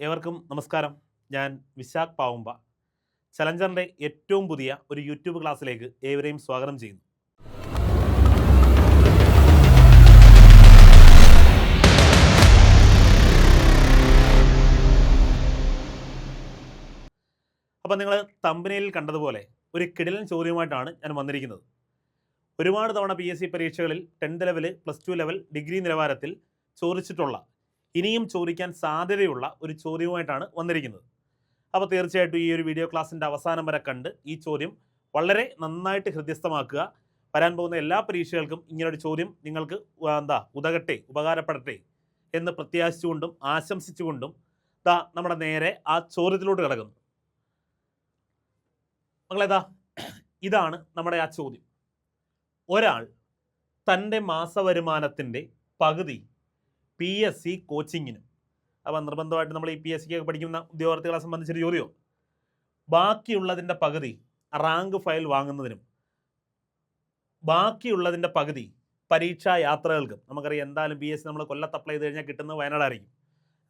ഏവർക്കും നമസ്കാരം. ഞാൻ വിശാഖ് പാവുമ്പ. ചലഞ്ചറിന്റെ ഏറ്റവും പുതിയ ഒരു യൂട്യൂബ് ക്ലാസ്സിലേക്ക് ഏവരെയും സ്വാഗതം ചെയ്യുന്നു. അപ്പം നിങ്ങൾ തമ്പനയിൽ കണ്ടതുപോലെ ഒരു കിടിലൻ ചോദ്യവുമായിട്ടാണ് ഞാൻ വന്നിരിക്കുന്നത്. ഒരുപാട് തവണ പി എസ് സി പരീക്ഷകളിൽ tenth level plus two level degree നിലവാരത്തിൽ ചോദിച്ചിട്ടുള്ള ഇനിയും ചോദിക്കാൻ സാധ്യതയുള്ള ഒരു ചോദ്യവുമായിട്ടാണ് വന്നിരിക്കുന്നത്. അപ്പോൾ തീർച്ചയായിട്ടും ഈ ഒരു വീഡിയോ ക്ലാസ്സിന്റെ അവസാനം വരെ കണ്ട് ഈ ചോദ്യം വളരെ നന്നായിട്ട് ഹൃദ്യസ്ഥമാക്കുക. വരാൻ പോകുന്ന എല്ലാ പരീക്ഷകൾക്കും ഇങ്ങനൊരു ചോദ്യം നിങ്ങൾക്ക് എന്താ ഉതകട്ടെ ഉപകാരപ്പെടട്ടെ എന്ന് പ്രത്യാശിച്ചുകൊണ്ടും ആശംസിച്ചുകൊണ്ടും ദാ നമ്മുടെ നേരെ ആ ചോദ്യത്തിലോട്ട് കിടക്കുന്നു. മകളേതാ ഇതാണ് നമ്മുടെ ആ ചോദ്യം. ഒരാൾ തന്റെ മാസവരുമാനത്തിന്റെ പകുതി പി എസ് സി കോച്ചിങ്ങിനും അപ്പം നിർബന്ധമായിട്ട് നമ്മൾ ഈ പി എസ് സിക്കൊക്കെ പഠിക്കുന്ന ഉദ്യോഗാർത്ഥികളെ സംബന്ധിച്ചൊരു ചോദ്യമോ ബാക്കിയുള്ളതിന്റെ പകുതി റാങ്ക് ഫയൽ വാങ്ങുന്നതിനും ബാക്കിയുള്ളതിന്റെ പകുതി പരീക്ഷാ യാത്രകൾക്കും. നമുക്കറിയാം എന്തായാലും പി എസ് സി നമ്മൾ കൊല്ലത്ത് അപ്ലൈ ചെയ്ത് കഴിഞ്ഞാൽ കിട്ടുന്നത് വയനാടായിരിക്കും.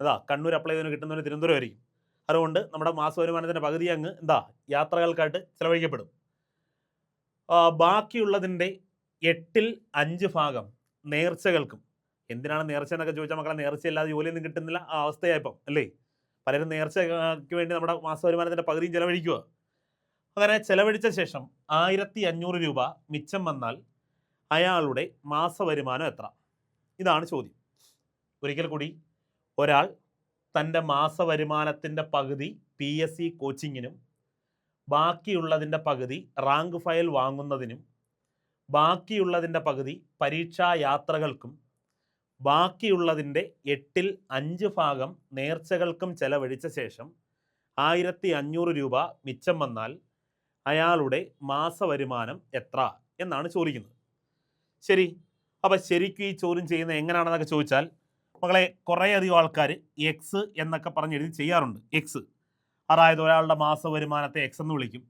അതാ കണ്ണൂർ അപ്ലൈ ചെയ്തതിന് കിട്ടുന്നതിന് തിരുവനന്തപുരം ആയിരിക്കും. അതുകൊണ്ട് നമ്മുടെ മാസ വരുമാനത്തിന്റെ പകുതി അങ്ങ് എന്താ യാത്രകൾക്കായിട്ട് ചിലവഴിക്കപ്പെടും. ബാക്കിയുള്ളതിന്റെ എട്ടിൽ അഞ്ച് ഭാഗം നേർച്ചകൾക്കും എന്തിനാണ് നേർച്ച എന്നൊക്കെ ചോദിച്ചാൽ മക്കളെ നേർച്ചയില്ലാതെ ജോലിയൊന്നും കിട്ടുന്നില്ല. ആ അവസ്ഥയായപ്പം അല്ലേ? പലരും നേർച്ചയ്ക്ക് വേണ്ടി നമ്മുടെ മാസ വരുമാനത്തിന്റെ പകുതിയും ചിലവഴിക്കുക അങ്ങനെ ചെലവഴിച്ച ശേഷം ആയിരത്തി അഞ്ഞൂറ് രൂപ മിച്ചം വന്നാൽ അയാളുടെ മാസവരുമാനം എത്ര? ഇതാണ് ചോദ്യം. ഒരിക്കൽ കൂടി ഒരാൾ തന്റെ മാസ വരുമാനത്തിന്റെ പകുതി പി എസ് സി കോച്ചിങ്ങിനും ബാക്കിയുള്ളതിന്റെ പകുതി റാങ്ക് ഫയൽ വാങ്ങുന്നതിനും ബാക്കിയുള്ളതിന്റെ പകുതി പരീക്ഷാ യാത്രകൾക്കും ബാക്കിയുള്ളതിന്റെ എട്ടിൽ അഞ്ച് ഭാഗം നേർച്ചകൾക്കും ചെലവഴിച്ച ശേഷം ആയിരത്തി അഞ്ഞൂറ് രൂപ മിച്ചം വന്നാൽ അയാളുടെ മാസവരുമാനം എത്ര എന്നാണ് ചോദിക്കുന്നത്. ശരി അപ്പം ശരിക്കും ഈ ചോദ്യം ചെയ്യുന്നത് എങ്ങനെയാണെന്നൊക്കെ ചോദിച്ചാൽ മകളെ കുറേയധികം ആൾക്കാർ എക്സ് എന്നൊക്കെ പറഞ്ഞ് എഴുതി ചെയ്യാറുണ്ട്. എക്സ് അതായത് ഒരാളുടെ മാസ വരുമാനത്തെ എക്സ് എന്ന് വിളിക്കും.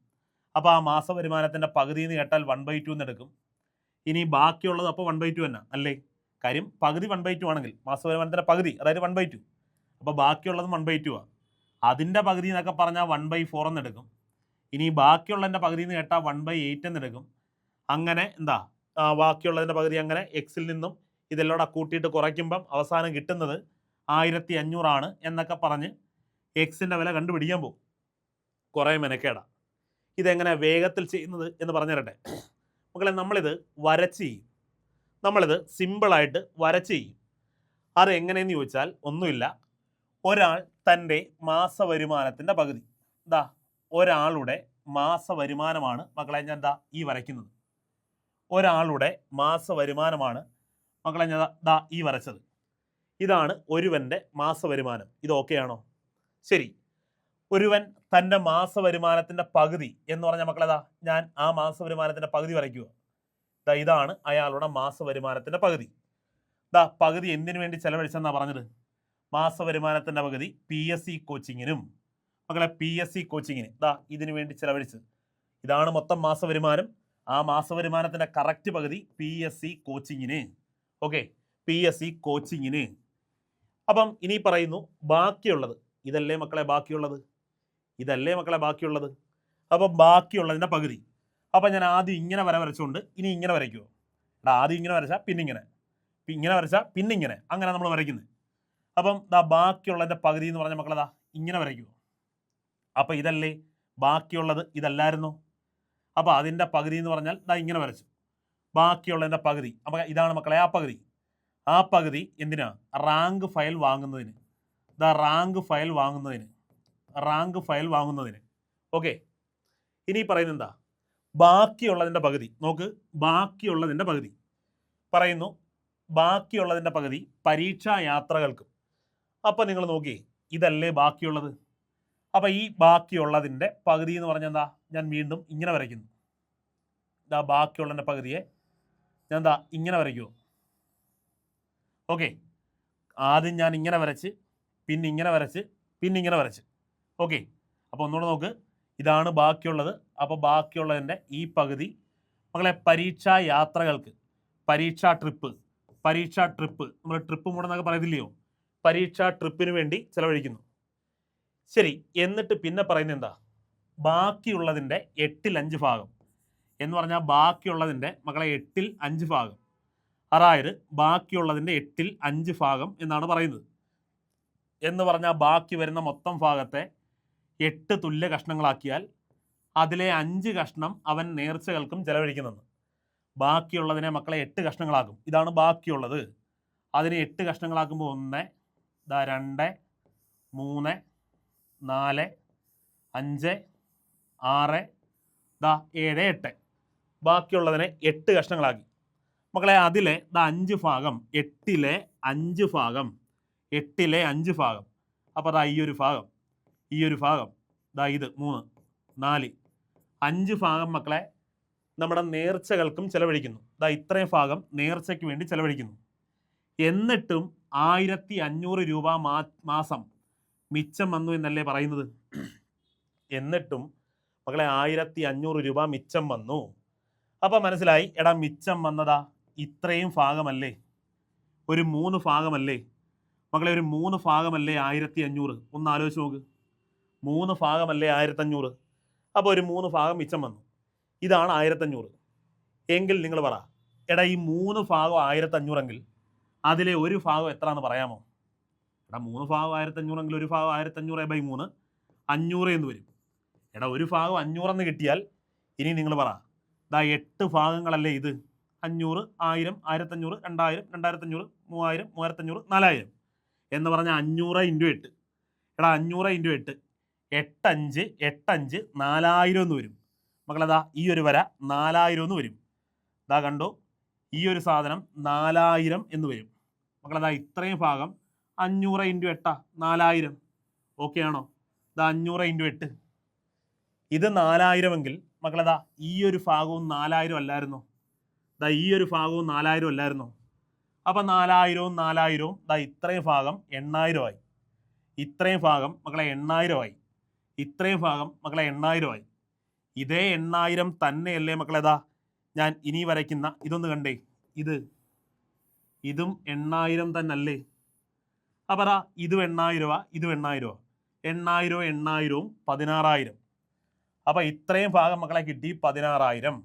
അപ്പോൾ ആ മാസ വരുമാനത്തിന്റെ പകുതി എന്ന് കേട്ടാൽ വൺ ബൈ ടു എന്ന് എടുക്കും. ഇനി ബാക്കിയുള്ളത് അപ്പോൾ വൺ ബൈ ടു തന്നെ അല്ലേ? കാര്യം പകുതി വൺ ബൈ ടു ആണെങ്കിൽ മാസവരുമാനത്തിന്റെ പകുതി അതായത് വൺ ബൈ ടു അപ്പോൾ ബാക്കിയുള്ളതും വൺ ബൈ ടു ആണ് അതിന്റെ പകുതി എന്നൊക്കെ പറഞ്ഞാൽ വൺ ബൈ ഫോർ എന്ന് എടുക്കും. ഇനി ബാക്കിയുള്ളതിന്റെ പകുതി എന്ന് കേട്ടാൽ വൺ ബൈ എയ്റ്റ് എന്ന് എടുക്കും. അങ്ങനെ എന്താ ബാക്കിയുള്ളതിന്റെ പകുതി അങ്ങനെ എക്സിൽ നിന്നും ഇതെല്ലാം കൂടെ കൂട്ടിയിട്ട് കുറയ്ക്കുമ്പം അവസാനം കിട്ടുന്നത് ആയിരത്തി അഞ്ഞൂറാണ് എന്നൊക്കെ പറഞ്ഞ് എക്സിന്റെ വില കണ്ടുപിടിക്കാൻ പോകും. കുറേ മെനക്കേടാ. ഇതെങ്ങനെ വേഗത്തിൽ ചെയ്യുന്നത് എന്ന് പറഞ്ഞു തരട്ടെ. മക്കളെ നമ്മളിത് വരച്ച് ചെയ്യും. നമ്മളിത് സിമ്പിളായിട്ട് വരച്ച് ചെയ്യും അത് എങ്ങനെയെന്ന് ചോദിച്ചാൽ ഒന്നുമില്ല. ഒരാൾ തന്റെ മാസവരുമാനത്തിന്റെ പകുതി. ദാ ഒരാളുടെ മാസ വരുമാനമാണ് മക്കളെ ഞാൻ ദാ ഈ വരയ്ക്കുന്നത്. ഒരാളുടെ മാസ വരുമാനമാണ് മക്കളെ ഞാൻ ദാ- ഈ വരച്ചത്. ഇതാണ് ഒരുവന്റെ മാസവരുമാനം. ഇത് ഓക്കെയാണോ ശരി. ഒരുവൻ തന്റെ മാസവരുമാനത്തിന്റെ പകുതി എന്ന് പറഞ്ഞ മക്കളെതാ ഞാൻ ആ മാസ മാസവരുമാനത്തിന്റെ പകുതി വരയ്ക്കുക. ദാ ഇതാണ് അയാളുടെ മാസ വരുമാനത്തിന്റെ പകുതി. ദാ പകുതി എന്തിനു വേണ്ടി ചെലവഴിച്ചെന്നാ പറഞ്ഞത്? മാസ വരുമാനത്തിന്റെ പകുതി പി എസ് സി കോച്ചിങ്ങിനും മക്കളെ പി എസ് സി കോച്ചിങ്ങിന് ദാ ഇതിനു വേണ്ടി ചെലവഴിച്ചത്. ഇതാണ് മൊത്തം മാസ വരുമാനം ആ മാസ വരുമാനത്തിന്റെ കറക്റ്റ് പകുതി പി എസ് സി കോച്ചിങ്ങിന് ഓക്കെ പി എസ് സി കോച്ചിങ്ങിന് അപ്പം ഇനി പറയുന്നു ബാക്കിയുള്ളത്. ഇതല്ലേ മക്കളെ ബാക്കിയുള്ളത്? ഇതല്ലേ മക്കളെ ബാക്കിയുള്ളത്? അപ്പം ബാക്കിയുള്ളതിന്റെ പകുതി. അപ്പം ഞാൻ ആദ്യം ഇങ്ങനെ വര വരച്ചുകൊണ്ട് ഇനി ഇങ്ങനെ വരയ്ക്കുമോ എടാ ആദ്യം ഇങ്ങനെ വരച്ചാൽ പിന്നെ ഇങ്ങനെ. ഇങ്ങനെ വരച്ചാൽ പിന്നെ ഇങ്ങനെ. അങ്ങനെ നമ്മൾ വരയ്ക്കുന്നത് അപ്പം ദാ ബാക്കിയുള്ളതിന്റെ പകുതി എന്ന് പറഞ്ഞ മക്കളതാ ഇങ്ങനെ വരയ്ക്കുമോ അപ്പം ഇതല്ലേ? ബാക്കിയുള്ളത് ഇതല്ലായിരുന്നു? അപ്പോൾ അതിന്റെ പകുതി എന്ന് പറഞ്ഞാൽ ദാ ഇങ്ങനെ വരച്ചു. ബാക്കിയുള്ളതിന്റെ പകുതി. അപ്പം ഇതാണ് മക്കളെ ആ പകുതി. ആ പകുതി എന്തിനാ? റാങ്ക് ഫയൽ വാങ്ങുന്നതിന്. ദാ റാങ്ക് ഫയൽ വാങ്ങുന്നതിന്. റാങ്ക് ഫയൽ വാങ്ങുന്നതിന്. ഓക്കെ. ഇനി പറയുന്നത് എന്താ ബാക്കിയുള്ളതിന്റെ പകുതി. നോക്ക് ബാക്കിയുള്ളതിന്റെ പകുതി. പറയുന്നു ബാക്കിയുള്ളതിന്റെ പകുതി പരീക്ഷാ യാത്രകൾക്കും. അപ്പം നിങ്ങൾ നോക്കി ഇതല്ലേ ബാക്കിയുള്ളത്? അപ്പം ഈ ബാക്കിയുള്ളതിന്റെ പകുതി എന്ന് പറഞ്ഞാൽ എന്താ? ഞാൻ വീണ്ടും ഇങ്ങനെ വരയ്ക്കുന്നു. ഇതാ ബാക്കിയുള്ളതിന്റെ പകുതിയെ ഞാൻ എന്താ ഇങ്ങനെ വരയ്ക്കുമോ ഓക്കെ. ആദ്യം ഞാൻ ഇങ്ങനെ വരച്ച് പിന്നെ ഇങ്ങനെ വരച്ച് പിന്നെ ഇങ്ങനെ വരച്ച്. ഓക്കെ. അപ്പോൾ ഒന്നുകൂടെ നോക്ക്. ഇതാണ് ബാക്കിയുള്ളത്. അപ്പോൾ ബാക്കിയുള്ളതിന്റെ ഈ പകുതി. മകളെ പരീക്ഷാ യാത്രകൾക്ക് പരീക്ഷാ ട്രിപ്പ് പരീക്ഷാ ട്രിപ്പ് നമ്മൾ ട്രിപ്പ് മൂടെന്നൊക്കെ പറയത്തില്ലയോ? പരീക്ഷാ ട്രിപ്പിന് വേണ്ടി ചിലവഴിക്കുന്നു. ശരി എന്നിട്ട് പിന്നെ പറയുന്നത് എന്താ? ബാക്കിയുള്ളതിന്റെ എട്ടിൽ അഞ്ച് ഭാഗം. എന്ന് പറഞ്ഞാൽ ബാക്കിയുള്ളതിന്റെ മകളെ എട്ടിൽ അഞ്ച് ഭാഗം. അതായത് ബാക്കിയുള്ളതിന്റെ എട്ടിൽ അഞ്ച് ഭാഗം എന്നാണ് പറയുന്നത്. എന്ന് പറഞ്ഞാൽ ബാക്കി വരുന്ന മൊത്തം ഭാഗത്തെ എട്ട് തുല്യ കഷ്ണങ്ങളാക്കിയാൽ അതിലെ അഞ്ച് കഷ്ണം അവൻ നേർച്ചകൾക്കും ചെലവഴിക്കുന്നെന്ന് ബാക്കിയുള്ളതിനെ മക്കളെ എട്ട് കഷ്ണങ്ങളാക്കും. ഇതാണ് ബാക്കിയുള്ളത്. അതിനെ എട്ട് കഷ്ണങ്ങളാക്കുമ്പോൾ ഒന്ന് ഇതാ രണ്ട് മൂന്ന് നാല് അഞ്ച് ആറ് ദാ ഏഴ് എട്ട്. ബാക്കിയുള്ളതിനെ എട്ട് കഷ്ണങ്ങളാക്കി. മക്കളെ അതിലെ ദാ അഞ്ച് ഭാഗം എട്ടിലെ അഞ്ച് ഭാഗം എട്ടിലെ അഞ്ച് ഭാഗം. അപ്പോൾ അതാ ഈ ഒരു ഭാഗം. ഈ ഒരു ഭാഗം. ദാ ഇത് മൂന്ന് നാല് അഞ്ച് ഭാഗം മക്കളെ നമ്മുടെ നേർച്ചകൾക്കും ചെലവഴിക്കുന്നു. ദാ ഇത്രയും ഭാഗം നേർച്ചയ്ക്ക് വേണ്ടി ചെലവഴിക്കുന്നു. എന്നിട്ടും ആയിരത്തി അഞ്ഞൂറ് രൂപ മാ മാസം മിച്ചം വന്നു എന്നല്ലേ പറയുന്നത്? എന്നിട്ടും മക്കളെ ആയിരത്തി അഞ്ഞൂറ് രൂപ മിച്ചം വന്നു. അപ്പം മനസ്സിലായി എടാ മിച്ചം വന്നതാ ഇത്രയും ഭാഗമല്ലേ? ഒരു മൂന്ന് ഭാഗമല്ലേ? മക്കളെ ഒരു മൂന്ന് ഭാഗമല്ലേ ആയിരത്തി അഞ്ഞൂറ്? ഒന്ന് ആലോചിച്ച് നോക്ക്. മൂന്ന് ഭാഗമല്ലേ ആയിരത്തഞ്ഞൂറ്? അപ്പോൾ ഒരു മൂന്ന് ഭാഗം മിച്ചം വന്നു. ഇതാണ് ആയിരത്തഞ്ഞൂറ്. എങ്കിൽ നിങ്ങൾ പറ എടാ ഈ മൂന്ന് ഭാഗം ആയിരത്തഞ്ഞൂറെങ്കിൽ അതിലെ ഒരു ഭാഗം എത്ര എന്ന് പറയാമോ? എടാ മൂന്ന് ഭാഗം ആയിരത്തഞ്ഞൂറെങ്കിൽ ഒരു ഭാഗം ആയിരത്തഞ്ഞൂറ് ബൈ മൂന്ന് അഞ്ഞൂറ് എന്ന് വരും. എടാ ഒരു ഭാഗം അഞ്ഞൂറെന്ന് കിട്ടിയാൽ ഇനി നിങ്ങൾ പറ ഇതാ എട്ട് ഭാഗങ്ങളല്ലേ ഇത്? അഞ്ഞൂറ് ആയിരം ആയിരത്തഞ്ഞൂറ് രണ്ടായിരം രണ്ടായിരത്തഞ്ഞൂറ് മൂവായിരം മൂവായിരത്തഞ്ഞൂറ് നാലായിരം എന്ന് പറഞ്ഞാൽ അഞ്ഞൂറ് ഇന്റു എട്ട്. എടാ അഞ്ഞൂറ് ഇന്റു എട്ട്. എട്ടഞ്ച് എട്ടഞ്ച് നാലായിരം എന്ന് വരും. മക്കളതാ ഈ ഒരു വര നാലായിരം എന്ന് വരും. ഇതാ കണ്ടോ? ഈ ഒരു സാധനം നാലായിരം എന്ന് വരും. മക്കളതാ ഇത്രയും ഭാഗം അഞ്ഞൂറ് ഇന്റു എട്ടാ നാലായിരം. ഓക്കെ ആണോ? ഇതാ അഞ്ഞൂറ് ഇന്റു എട്ട്. ഇത് നാലായിരമെങ്കിൽ മക്കളതാ ഈ ഒരു ഭാഗവും നാലായിരം അല്ലായിരുന്നോ? ദാ ഈ ഒരു ഭാഗവും നാലായിരം അല്ലായിരുന്നോ? അപ്പം നാലായിരവും നാലായിരവും ദാ ഇത്രയും ഭാഗം എണ്ണായിരമായി ഇത്രയും ഭാഗം മക്കളെ എണ്ണായിരമായി ഇത്രയും ഭാഗം മക്കളെ എണ്ണായിരമായി. ഇതേ എണ്ണായിരം തന്നെയല്ലേ മക്കളേതാ ഞാൻ ഇനി വരയ്ക്കുന്ന. ഇതൊന്ന് കണ്ടേ. ഇത്. ഇതും എണ്ണായിരം തന്നല്ലേ. അപ്പറ ഇതും എണ്ണായിരമാ ഇതും രൂപ എണ്ണായിരവും എണ്ണായിരവും പതിനാറായിരം. അപ്പം ഇത്രയും ഭാഗം മക്കളെ കിട്ടി പതിനാറായിരം.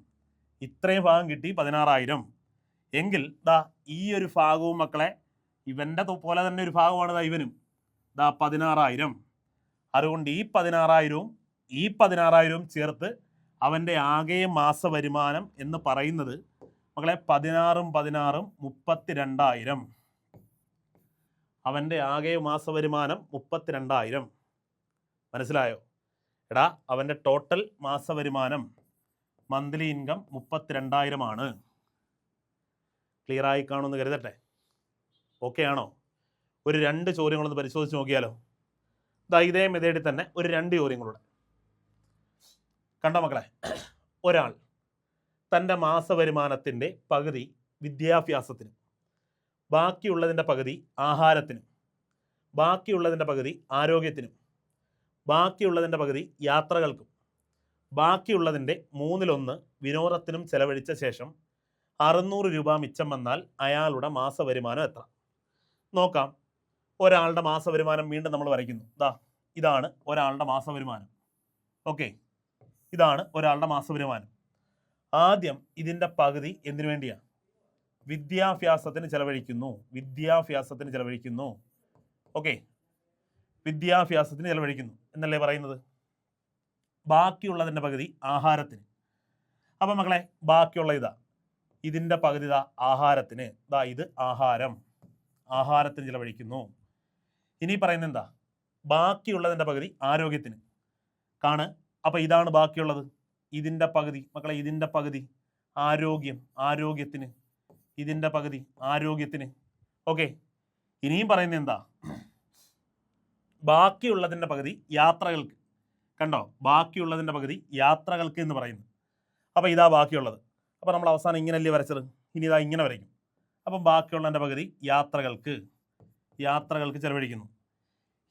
ഇത്രയും ഭാഗം കിട്ടി പതിനാറായിരം. എങ്കിൽ ദാ ഈ ഒരു ഭാഗവും മക്കളെ ഇവന്റെ പോലെ തന്നെ ഒരു ഭാഗമാണ് ദാ ഇവനും. ദാ പതിനാറായിരം. അതുകൊണ്ട് ഈ പതിനാറായിരവും ഈ പതിനാറായിരവും ചേർത്ത് അവന്റെ ആകെ മാസ വരുമാനം എന്ന് പറയുന്നത് മക്കളെ പതിനാറും പതിനാറും മുപ്പത്തി രണ്ടായിരം അവന്റെ ആകെ മാസ വരുമാനം മുപ്പത്തി രണ്ടായിരം മനസ്സിലായോ? എടാ അവന്റെ ടോട്ടൽ മാസ വരുമാനം മന്ത്ലി ഇൻകം മുപ്പത്തിരണ്ടായിരമാണ്. ക്ലിയർ ആയി കാണുമെന്ന് കരുതട്ടെ? ഓക്കെ ആണോ? ഒരു രണ്ട് ചോദ്യങ്ങളൊന്ന് പരിശോധിച്ച് നോക്കിയാലോ? ഇതേ മെതേഡിൽ തന്നെ ഒരു രണ്ട് ചോദ്യങ്ങളുണ്ട്. കണ്ടോ മക്കളെ? ഒരാൾ തന്റെ മാസ വരുമാനത്തിന്റെ പകുതി വിദ്യാഭ്യാസത്തിന് ബാക്കിയുള്ളതിന്റെ പകുതി ആഹാരത്തിനും ബാക്കിയുള്ളതിന്റെ പകുതി ആരോഗ്യത്തിനും ബാക്കിയുള്ളതിന്റെ പകുതി യാത്രകൾക്കും ബാക്കിയുള്ളതിന്റെ മൂന്നിലൊന്ന് വിനോദത്തിനും ചെലവഴിച്ച ശേഷം അറുന്നൂറ് രൂപ മിച്ചം വന്നാൽ അയാളുടെ മാസ വരുമാനം എത്ര? നോക്കാം. ഒരാളുടെ മാസവരുമാനം വീണ്ടും നമ്മൾ വരയ്ക്കുന്നു. ഇതാ ഇതാണ് ഒരാളുടെ മാസവരുമാനം. ഓക്കെ. ഇതാണ് ഒരാളുടെ മാസവരുമാനം. ആദ്യം ഇതിന്റെ പകുതി എന്തിനു വേണ്ടിയാണ് വിദ്യാഭ്യാസത്തിന് ചെലവഴിക്കുന്നു. വിദ്യാഭ്യാസത്തിന് ചെലവഴിക്കുന്നു. ഓക്കെ. വിദ്യാഭ്യാസത്തിന് ചെലവഴിക്കുന്നു. എന്നല്ലേ പറയുന്നത്? ബാക്കിയുള്ളതിന്റെ പകുതി ആഹാരത്തിന്. അപ്പം മക്കളെ ബാക്കിയുള്ള ഇതാ. ഇതിന്റെ പകുതി ഇതാ ആഹാരത്തിന്. ഇതാ ഇത് ആഹാരം. ആഹാരത്തിന് ചിലവഴിക്കുന്നു. ഇനി പറയുന്നത് എന്താ ബാക്കിയുള്ളതിന്റെ പകുതി ആരോഗ്യത്തിന്. കാണ്. അപ്പോൾ ഇതാണ് ബാക്കിയുള്ളത്. ഇതിന്റെ പകുതി. മക്കളെ ഇതിന്റെ പകുതി ആരോഗ്യം ആരോഗ്യത്തിന്. ഇതിന്റെ പകുതി ആരോഗ്യത്തിന്. ഓക്കെ. ഇനിയും പറയുന്നത് എന്താ ബാക്കിയുള്ളതിന്റെ പകുതി യാത്രകൾക്ക്. കണ്ടോ? ബാക്കിയുള്ളതിന്റെ പകുതി യാത്രകൾക്ക് എന്ന് പറയുന്നു. അപ്പോൾ ഇതാ ബാക്കിയുള്ളത്. അപ്പോൾ നമ്മൾ അവസാനം ഇങ്ങനെയല്ലേ വരച്ചത്? ഇനി ഇതാ ഇങ്ങനെ വരയ്ക്കും. അപ്പം ബാക്കിയുള്ളതിന്റെ പകുതി യാത്രകൾക്ക്. യാത്രകൾക്ക് ചെലവഴിക്കുന്നു.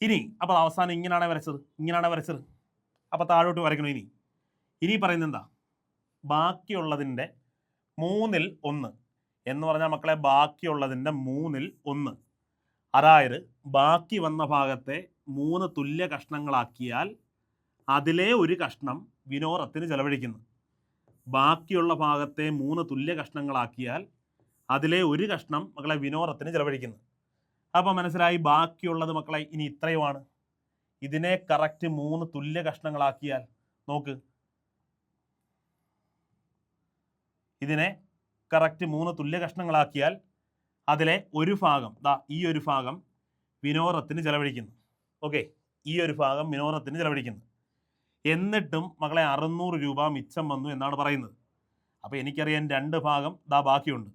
ഇനി അപ്പോൾ അവസാനം ഇങ്ങനെയാണ് വരച്ചത് ഇങ്ങനെയാണ് വരച്ചത്. അപ്പോൾ താഴോട്ട് വരയ്ക്കണം ഇനി. ഇനി പറയുന്നത് എന്താ? ബാക്കിയുള്ളതിന്റെ മൂന്നിൽ ഒന്ന്. എന്ന് പറഞ്ഞാൽ മക്കളെ ബാക്കിയുള്ളതിന്റെ മൂന്നിൽ ഒന്ന്. അതായത് ബാക്കി വന്ന ഭാഗത്തെ മൂന്ന് തുല്യ കഷ്ണങ്ങളാക്കിയാൽ അതിലെ ഒരു കഷ്ണം വിനോദത്തിന് ചെലവഴിക്കുന്നു. ബാക്കിയുള്ള ഭാഗത്തെ മൂന്ന് തുല്യ കഷ്ണങ്ങളാക്കിയാൽ അതിലെ ഒരു കഷ്ണം മക്കളെ വിനോദത്തിന് ചെലവഴിക്കുന്നു. അപ്പോൾ മനസ്സിലായി ബാക്കിയുള്ളത് മക്കളെ ഇനി ഇത്രയുമാണ്. ഇതിനെ കറക്റ്റ് മൂന്ന് തുല്യ കഷ്ണങ്ങളാക്കിയാൽ നോക്ക്. ഇതിനെ കറക്റ്റ് മൂന്ന് തുല്യ കഷ്ണങ്ങളാക്കിയാൽ അതിലെ ഒരു ഭാഗം ദാ ഈ ഒരു ഭാഗം വിനോദത്തിന് ചെലവഴിക്കുന്നു. ഓക്കെ ഈ ഒരു ഭാഗം വിനോദത്തിന് ചെലവഴിക്കുന്നു. എന്നിട്ടും മകളെ അറുന്നൂറ് രൂപ മിച്ചം വന്നു എന്നാണ് പറയുന്നത്. അപ്പോൾ എനിക്കറിയാൻ രണ്ട് ഭാഗം ദാ ബാക്കിയുണ്ട്.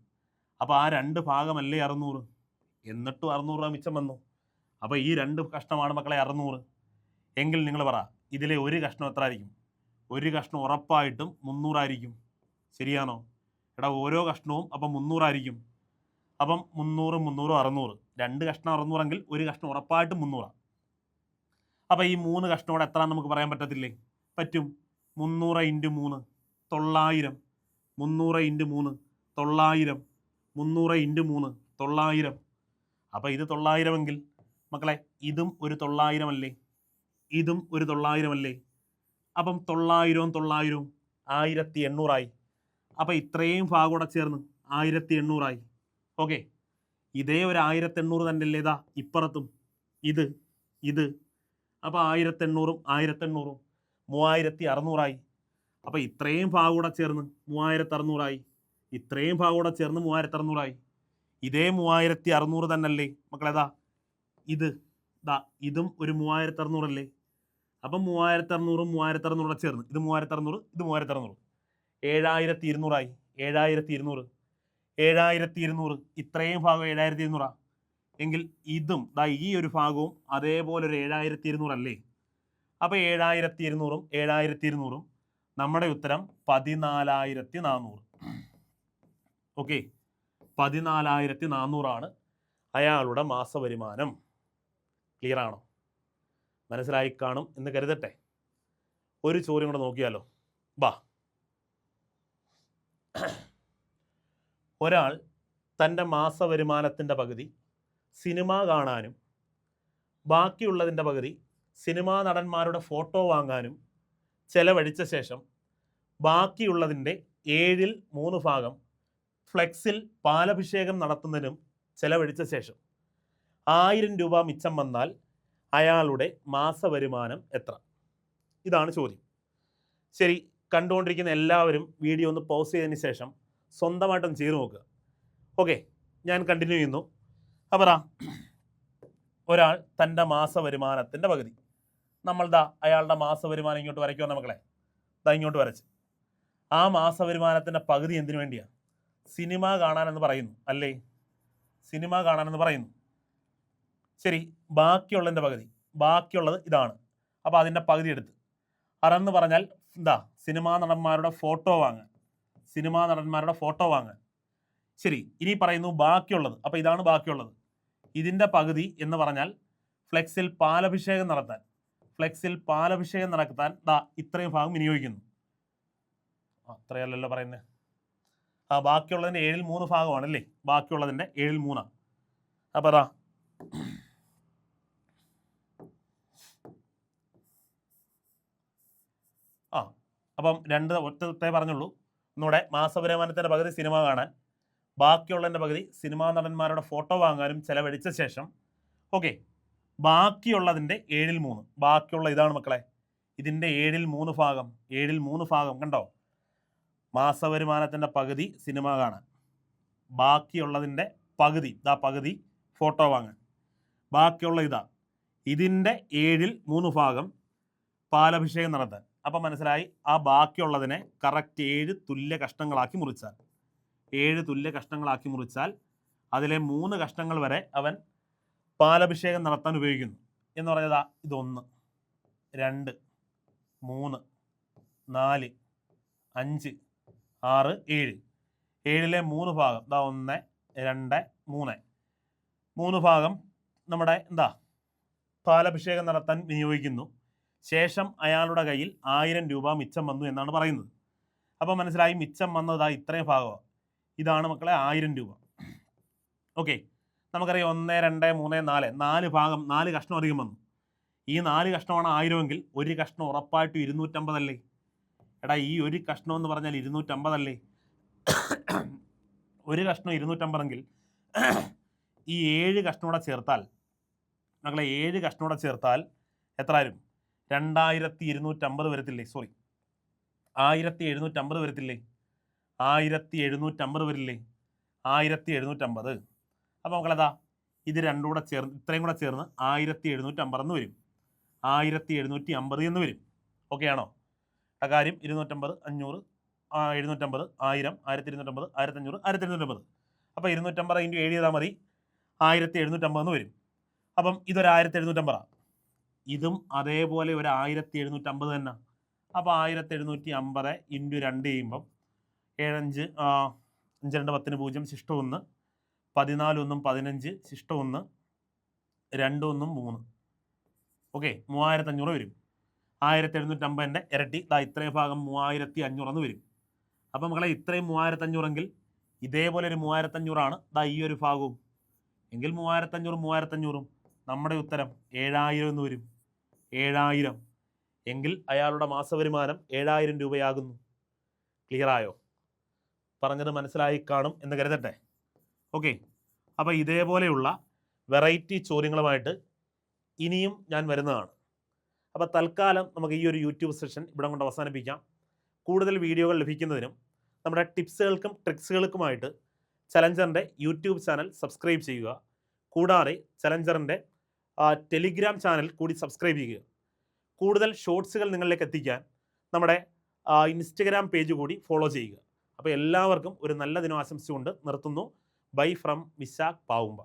അപ്പോൾ ആ രണ്ട് ഭാഗമല്ലേ അറുന്നൂറ്? എന്നിട്ടും അറുന്നൂറ് രൂപ മിച്ചം വന്നു. അപ്പോൾ ഈ രണ്ട് കഷ്ണമാണ് മക്കളെ അറുന്നൂറ്. എങ്കിൽ നിങ്ങൾ പറ ഇതിലെ ഒരു കഷ്ണം എത്ര ആയിരിക്കും? ഒരു കഷ്ണം ഉറപ്പായിട്ടും മുന്നൂറായിരിക്കും ശരിയാണോ? എടാ ഓരോ കഷ്ണവും അപ്പം മുന്നൂറായിരിക്കും അപ്പം മുന്നൂറ് മുന്നൂറ് അറുന്നൂറ്. രണ്ട് കഷ്ണം അറുന്നൂറെങ്കിൽ ഒരു കഷ്ണം ഉറപ്പായിട്ടും മുന്നൂറാണ് അപ്പം ഈ മൂന്ന് കഷ്ണോടെ എത്ര നമുക്ക് പറയാൻ പറ്റത്തില്ലേ? പറ്റും. മുന്നൂറ് ഇന്റു മൂന്ന് തൊള്ളായിരം. മുന്നൂറ് ഇന്റു മൂന്ന് തൊള്ളായിരം. മുന്നൂറ് ഇന്റു മൂന്ന് തൊള്ളായിരം. അപ്പോൾ ഇത് തൊള്ളായിരമെങ്കിൽ മക്കളെ ഇതും ഒരു തൊള്ളായിരം അല്ലേ ഇതും ഒരു തൊള്ളായിരം അല്ലേ അപ്പം തൊള്ളായിരവും തൊള്ളായിരവും ആയിരത്തി എണ്ണൂറായി അപ്പോൾ ഇത്രയും ഭാഗം കൂടെ ചേർന്ന് ആയിരത്തി എണ്ണൂറായി ഓക്കെ? ഇതേ ഒരു ആയിരത്തി എണ്ണൂറ് തന്നെ അല്ലേ ഇതാ ഇപ്പുറത്തും. ഇത് ഇത്. അപ്പോൾ ആയിരത്തി എണ്ണൂറും ആയിരത്തി എണ്ണൂറും മൂവായിരത്തി അറുന്നൂറായി അപ്പോൾ ഇത്രയും ഭാഗം കൂടെ ചേർന്ന് മൂവായിരത്തി അറുന്നൂറായി ഇത്രയും ഭാഗം കൂടെ ചേർന്ന് മൂവായിരത്തി അറുന്നൂറായി ഇതേ മൂവായിരത്തി അറുന്നൂറ് തന്നെയല്ലേ മക്കളേതാ ഇത്. ദാ ഇതും ഒരു മൂവായിരത്തി അറുന്നൂറല്ലേ അപ്പം മൂവായിരത്തി അറുന്നൂറും മൂവായിരത്തി അറുന്നൂറും ചേർന്ന്. ഇത് മൂവായിരത്തി അറുന്നൂറ് ഇത് മൂവായിരത്തി അറുന്നൂറ് ഏഴായിരത്തി ഇരുന്നൂറായി ഏഴായിരത്തി ഇരുന്നൂറ് ഏഴായിരത്തി ഇരുന്നൂറ് ഇത്രയും ഭാഗം ഏഴായിരത്തി ഇരുന്നൂറാ എങ്കിൽ ഇതും ദാ ഈ ഒരു ഭാഗവും അതേപോലെ ഒരു ഏഴായിരത്തി ഇരുന്നൂറല്ലേ അപ്പോൾ ഏഴായിരത്തി ഇരുന്നൂറും ഏഴായിരത്തി ഇരുന്നൂറും നമ്മുടെ ഉത്തരം പതിനാലായിരത്തി നാനൂറ് ഓക്കെ? പതിനാലായിരത്തി നാനൂറാണ് അയാളുടെ മാസവരുമാനം. ക്ലിയർ ആണോ? മനസ്സിലായി കാണും എന്ന് കരുതട്ടെ. ഒരു ചോദ്യം കൂടെ നോക്കിയാലോ? ബാ. ഒരാൾ തന്റെ മാസവരുമാനത്തിന്റെ പകുതി സിനിമ കാണാനും ബാക്കിയുള്ളതിന്റെ പകുതി സിനിമാ നടന്മാരുടെ ഫോട്ടോ വാങ്ങാനും ചെലവഴിച്ച ശേഷം ബാക്കിയുള്ളതിന്റെ ഏഴിൽ മൂന്ന് ഭാഗം ഫ്ലെക്സിൽ പാലഭിഷേകം നടത്തുന്നതിനും ചെലവഴിച്ച ശേഷം ആയിരം രൂപ മിച്ചം വന്നാൽ അയാളുടെ മാസ വരുമാനം എത്ര? ഇതാണ് ചോദ്യം. ശരി കണ്ടുകൊണ്ടിരിക്കുന്ന എല്ലാവരും വീഡിയോ ഒന്ന് പോസ് ചെയ്തതിന് ശേഷം സ്വന്തമായിട്ടൊന്ന് ചെയ്ത് നോക്കുക. ഓക്കെ ഞാൻ കണ്ടിന്യൂ ചെയ്യുന്നു. അപ്പോൾ ഒരാൾ തന്റെ മാസവരുമാനത്തിന്റെ പകുതി. നമ്മൾ ദാ അയാളുടെ മാസവരുമാനം ഇങ്ങോട്ട് വരയ്ക്കുമോ മക്കളെ. ദാ ഇങ്ങോട്ട് വരച്ച്. ആ മാസ മാസവരുമാനത്തിന്റെ പകുതി എന്തിനു വേണ്ടിയാണ് സിനിമ കാണാനെന്ന് പറയുന്നു അല്ലേ? സിനിമ കാണാനെന്ന് പറയുന്നു. ശരി ബാക്കിയുള്ളതിന്റെ പകുതി. ബാക്കിയുള്ളത് ഇതാണ്. അപ്പോൾ അതിന്റെ പകുതി എടുത്ത്. അതെന്ന് പറഞ്ഞാൽ എന്താ? സിനിമാ നടന്മാരുടെ ഫോട്ടോ വാങ്ങാൻ സിനിമാ നടന്മാരുടെ ഫോട്ടോ വാങ്ങാൻ ശരി ഇനി പറയുന്നു ബാക്കിയുള്ളത്. അപ്പോൾ ഇതാണ് ബാക്കിയുള്ളത്. ഇതിന്റെ പകുതി എന്ന് പറഞ്ഞാൽ ഫ്ലെക്സിൽ പാലഭിഷേകം നടത്താൻ ഫ്ലെക്സിൽ പാലഭിഷേകം നടക്കാൻ ദാ ഇത്രയും ഭാഗം വിനിയോഗിക്കുന്നു. അത്രയല്ലല്ലോ പറയുന്നത് ആ ബാക്കിയുള്ളതിന്റെ ഏഴിൽ മൂന്ന് ഭാഗമാണല്ലേ? ബാക്കിയുള്ളതിന്റെ ഏഴിൽ മൂന്നാണ് അപ്പം അതാ ആ അപ്പം രണ്ട് ഒറ്റത്തെ പറഞ്ഞുള്ളൂ. നമ്മുടെ മാസവരുമാനത്തിന്റെ പകുതി സിനിമ കാണാൻ ബാക്കിയുള്ളതിന്റെ പകുതി സിനിമാ നടന്മാരുടെ ഫോട്ടോ വാങ്ങാനും ചിലവഴിച്ച ശേഷം. ഓക്കെ. ബാക്കിയുള്ളതിന്റെ ഏഴിൽ മൂന്ന്. ബാക്കിയുള്ള ഇതാണ് മക്കളെ. ഇതിന്റെ ഏഴിൽ മൂന്ന് ഭാഗം. ഏഴിൽ മൂന്ന് ഭാഗം. കണ്ടോ? മാസവരുമാനത്തിന്റെ പകുതി സിനിമ കാണാൻ. ബാക്കിയുള്ളതിന്റെ പകുതി ഇതാ പകുതി ഫോട്ടോ വാങ്ങാൻ. ബാക്കിയുള്ള ഇതാ ഇതിന്റെ ഏഴിൽ മൂന്ന് ഭാഗം പാലഭിഷേകം നടത്താൻ. അപ്പം മനസ്സിലായി ആ ബാക്കിയുള്ളതിനെ കറക്റ്റ് ഏഴ് തുല്യ കഷ്ണങ്ങളാക്കി മുറിച്ചാൽ. ഏഴ് തുല്യ കഷ്ണങ്ങളാക്കി മുറിച്ചാൽ അതിലെ മൂന്ന് കഷ്ണങ്ങൾ വരെ അവൻ പാലഭിഷേകം നടത്താൻ ഉപയോഗിക്കുന്നു. എന്ന് പറഞ്ഞതാ ഇതൊന്ന് രണ്ട് മൂന്ന് നാല് അഞ്ച് ആറ് ഏഴ്. ഏഴിലെ മൂന്ന് ഭാഗം. ഇതാ ഒന്ന് രണ്ട് മൂന്ന്. മൂന്ന് ഭാഗം നമ്മുടെ എന്താ? പാലഭിഷേകം നടത്താൻ വിനിയോഗിക്കുന്നു. ശേഷം അയാളുടെ കയ്യിൽ ആയിരം രൂപ മിച്ചം വന്നു എന്നാണ് പറയുന്നത്. അപ്പോൾ മനസ്സിലായി മിച്ചം വന്നതാ ഇത്രയും ഭാഗമാണ് ഇതാണ് മക്കളെ ആയിരം രൂപ. ഓക്കെ. നമുക്കറിയാം ഒന്ന് രണ്ട് മൂന്ന് നാല്. നാല് ഭാഗം നാല് കഷ്ണം അധികം വന്നു. ഈ നാല് കഷ്ണമാണ് ആയിരമെങ്കിൽ ഒരു കഷ്ണം ഉറപ്പായിട്ടും ഇരുന്നൂറ്റമ്പതല്ലേ? എടാ ഈ ഒരു കഷ്ണം എന്ന് പറഞ്ഞാൽ ഇരുന്നൂറ്റമ്പതല്ലേ? ഒരു കഷ്ണം ഇരുന്നൂറ്റമ്പതെങ്കിൽ ഈ ഏഴ് കഷ്ണം കൂടെ ചേർത്താൽ മക്കളെ ഏഴ് കഷ്ണം കൂടെ ചേർത്താൽ എത്ര വരും രണ്ടായിരത്തി ഇരുന്നൂറ്റമ്പത് വരത്തില്ലേ? സോറി ആയിരത്തി എഴുന്നൂറ്റമ്പത് വരത്തില്ലേ? ആയിരത്തി എഴുന്നൂറ്റമ്പത് വരില്ലേ? ആയിരത്തി എഴുന്നൂറ്റമ്പത് അപ്പോൾ മക്കളെതാ ഇത് രണ്ടും കൂടെ ചേർന്ന് ഇത്രയും കൂടെ ചേർന്ന് ആയിരത്തി എഴുന്നൂറ്റമ്പതെന്ന് വരും. ആയിരത്തി എഴുന്നൂറ്റി അമ്പത് എന്ന് വരും. ഓക്കെ ആണോ? ആ കാര്യം ഇരുന്നൂറ്റമ്പത് അഞ്ഞൂറ് എഴുന്നൂറ്റമ്പത് ആയിരം ആയിരത്തി ഇരുന്നൂറ്റമ്പത് ആയിരത്തഞ്ഞൂറ് ആയിരത്തി എഴുന്നൂറ്റമ്പത് അപ്പോൾ ഇരുന്നൂറ്റമ്പത് ഇന്റു ഏഴ് ചെയ്താൽ മതി. ആയിരത്തി എഴുന്നൂറ്റമ്പതെന്ന് വരും. അപ്പം ഇതൊരു ആയിരത്തി എഴുന്നൂറ്റമ്പതാണ് ഇതും അതേപോലെ ഒരു ആയിരത്തി എഴുന്നൂറ്റമ്പത് തന്നെ. അപ്പോൾ ആയിരത്തി എഴുന്നൂറ്റി അമ്പത് ഇന്റു രണ്ട് ചെയ്യുമ്പം ഏഴഞ്ച് അഞ്ച് രണ്ട് പത്തിന് പൂജ്യം ശിഷ്ടം ഒന്ന്. പതിനാലൊന്നും പതിനഞ്ച് ശിഷ്ടം ഒന്ന്. രണ്ടൊന്നും മൂന്ന്. ഓക്കെ മൂവായിരത്തഞ്ഞൂറ് വരും. ആയിരത്തി എഴുന്നൂറ്റി അമ്പതിന്റെ ഇരട്ടി. ഇതാ ഇത്രയും ഭാഗം മൂവായിരത്തി അഞ്ഞൂറെന്ന് വരും. അപ്പം മക്കളെ ഇത്രയും മൂവായിരത്തി അഞ്ഞൂറെങ്കിൽ ഇതേപോലെ ഒരു മൂവായിരത്തി അഞ്ഞൂറാണ് ദാ ഈ ഒരു ഭാഗവും. എങ്കിൽ മൂവായിരത്തി അഞ്ഞൂറും മൂവായിരത്തി അഞ്ഞൂറും നമ്മുടെ ഉത്തരം ഏഴായിരം എന്ന് വരും. ഏഴായിരം. എങ്കിൽ അയാളുടെ മാസവരുമാനം ഏഴായിരം രൂപയാകുന്നു. ക്ലിയറായോ പറഞ്ഞത് മനസ്സിലായി കാണും എന്ന് കരുതട്ടെ. ഓക്കെ അപ്പോൾ ഇതേപോലെയുള്ള വെറൈറ്റി ചോദ്യങ്ങളുമായിട്ട് ഇനിയും ഞാൻ വരുന്നതാണ്. അപ്പോൾ തൽക്കാലം നമുക്ക് ഈ ഒരു യൂട്യൂബ് സെഷൻ ഇവിടെ കൊണ്ട് അവസാനിപ്പിക്കാം. കൂടുതൽ വീഡിയോകൾ ലഭിക്കുന്നതിനും നമ്മുടെ ടിപ്സുകൾക്കും ട്രിക്സുകൾക്കുമായിട്ട് ചലഞ്ചറിന്റെ യൂട്യൂബ് ചാനൽ സബ്സ്ക്രൈബ് ചെയ്യുക. കൂടാതെ ചലഞ്ചറിന്റെ ടെലിഗ്രാം ചാനൽ കൂടി സബ്സ്ക്രൈബ് ചെയ്യുക. കൂടുതൽ ഷോർട്സുകൾ നിങ്ങളിലേക്ക് എത്തിക്കാൻ നമ്മുടെ ഇൻസ്റ്റഗ്രാം പേജ് കൂടി ഫോളോ ചെയ്യുക. അപ്പോൾ എല്ലാവർക്കും ഒരു നല്ല ദിനം ആശംസിച്ചുകൊണ്ട് നിർത്തുന്നു. Bye from Vishakh Pavumba.